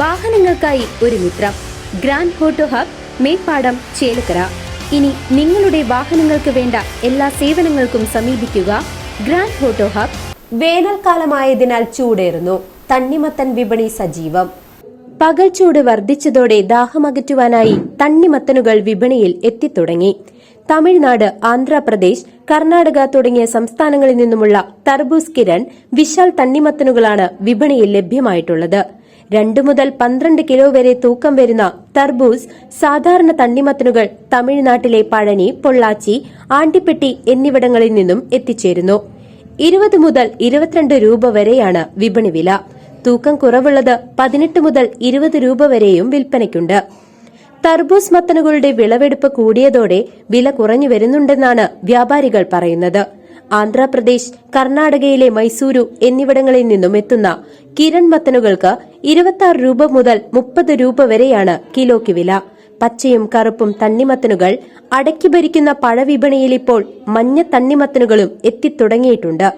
വാഹനങ്ങൾക്കായി ഒരു മിത്രം. Grand photo hub Mepadam Chelakkara. ഇനി നിങ്ങളുടെ വാഹനങ്ങൾക്ക് വേണ്ട എല്ലാ സേവനങ്ങൾക്കും സമീപിക്കുക ഗ്രാൻഡ് ഫോട്ടോ ഹബ്. വേനൽക്കാലമായതിനാൽ ചൂടേറുന്നു. തണ്ണിമത്തൻ വിപണി സജീവം. പകൽ ചൂട് വർദ്ധിച്ചതോടെ ദാഹമകറ്റുവാനായി തണ്ണിമത്തനുകൾ വിപണിയിൽ എത്തിത്തുടങ്ങി. തമിഴ്നാട് ആന്ധ്രാപ്രദേശ് കർണാടക തുടങ്ങിയ സംസ്ഥാനങ്ങളിൽ നിന്നുമുള്ള തർബൂസ് കിരൺ വിശാൽ തണ്ണിമത്തനുകളാണ് വിപണിയിൽ ലഭ്യമായിട്ടുള്ളത്. രണ്ടു മുതൽ പന്ത്രണ്ട് കിലോ വരെ തൂക്കം വരുന്ന തർബൂസ് സാധാരണ തണ്ണിമത്തനുകൾ തമിഴ്നാട്ടിലെ പഴനി പൊള്ളാച്ചി ആണ്ടിപ്പെട്ടി എന്നിവിടങ്ങളിൽ നിന്നും എത്തിച്ചേരുന്നു. ഇരുപത് മുതൽ ഇരുപത്തിരണ്ട് രൂപ വരെയാണ് വിപണി വില. തൂക്കം കുറവുള്ളത് പതിനെട്ട് മുതൽ ഇരുപത് രൂപ വരെയും വിൽപ്പനയ്ക്കുണ്ട്. തർബൂസ് മത്തനുകളുടെ വിളവെടുപ്പ് കൂടിയതോടെ വില കുറഞ്ഞു വരുന്നുണ്ടെന്നാണ് വ്യാപാരികൾ പറയുന്നത്. ആന്ധ്രാപ്രദേശ് കർണാടകയിലെ മൈസൂരു എന്നിവിടങ്ങളിൽ നിന്നും എത്തുന്ന കിരൺ മത്തനുകൾക്ക് ഇരുപത്തി രൂപ മുതൽ മുപ്പത് രൂപ വരെയാണ് കിലോയ്ക്ക് വില. പച്ചയും കറുപ്പും തണ്ണിമത്തനുകൾ അടക്കി ഭരിക്കുന്ന പഴവിപണിയിൽ ഇപ്പോൾ മഞ്ഞ തണ്ണിമത്തനുകളും എത്തിത്തുടങ്ങിയിട്ടുണ്ട്.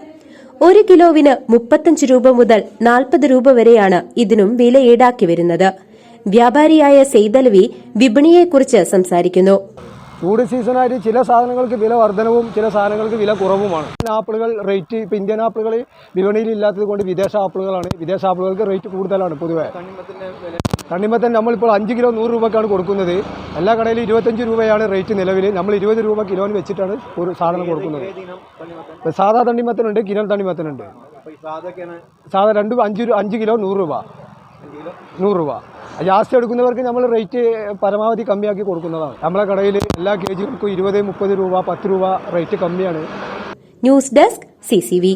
ഒരു കിലോവിന് മുപ്പത്തഞ്ച് രൂപ മുതൽ നാൽപ്പത് രൂപ വരെയാണ് ഇതിനും വില ഈടാക്കി വരുന്നത്. വ്യാപാരിയായ സെയ്തലവി വിപണിയെക്കുറിച്ച് സംസാരിക്കുന്നു. ചൂട് സീസണായിട്ട് ചില സാധനങ്ങൾക്ക് വില വർധനവും ചില സാധനങ്ങൾക്ക് വില കുറവുമാണ്. ആപ്പിളുകൾ റേറ്റ് ഇപ്പോൾ ഇന്ത്യൻ ആപ്പിളുകൾ വിപണിയിൽ ഇല്ലാത്തത് കൊണ്ട് വിദേശ ആപ്പിളുകളാണ്. വിദേശ ആപ്പിളുകൾക്ക് റേറ്റ് കൂടുതലാണ് പൊതുവെ. തണ്ണിമത്തൻ നമ്മളിപ്പോൾ അഞ്ച് കിലോ നൂറ് രൂപക്കാണ് കൊടുക്കുന്നത്. എല്ലാ കടയിലും ഇരുപത്തഞ്ച് രൂപയാണ് റേറ്റ് നിലവിൽ. നമ്മൾ ഇരുപത് രൂപ കിലോന് വെച്ചിട്ടാണ് ഒരു സാധനം കൊടുക്കുന്നത്. ഇപ്പോൾ സാധാ തണ്ണിമത്തനുണ്ട് കിരൽ തണ്ണിമത്തനുണ്ട്. സാധാ രണ്ട് അഞ്ച് അഞ്ച് കിലോ നൂറ് രൂപ. നൂറ് രൂപ. ജാസ്തി എടുക്കുന്നവർക്ക് നമ്മൾ റേറ്റ് പരമാവധി കമ്മിയാക്കി കൊടുക്കുന്നതാണ്. നമ്മളെ കടയിൽ എല്ലാ കെ ജികൾക്കും ഇരുപത് മുപ്പത് രൂപ പത്ത് രൂപ റേറ്റ് കമ്മിയാണ്. News desk CCV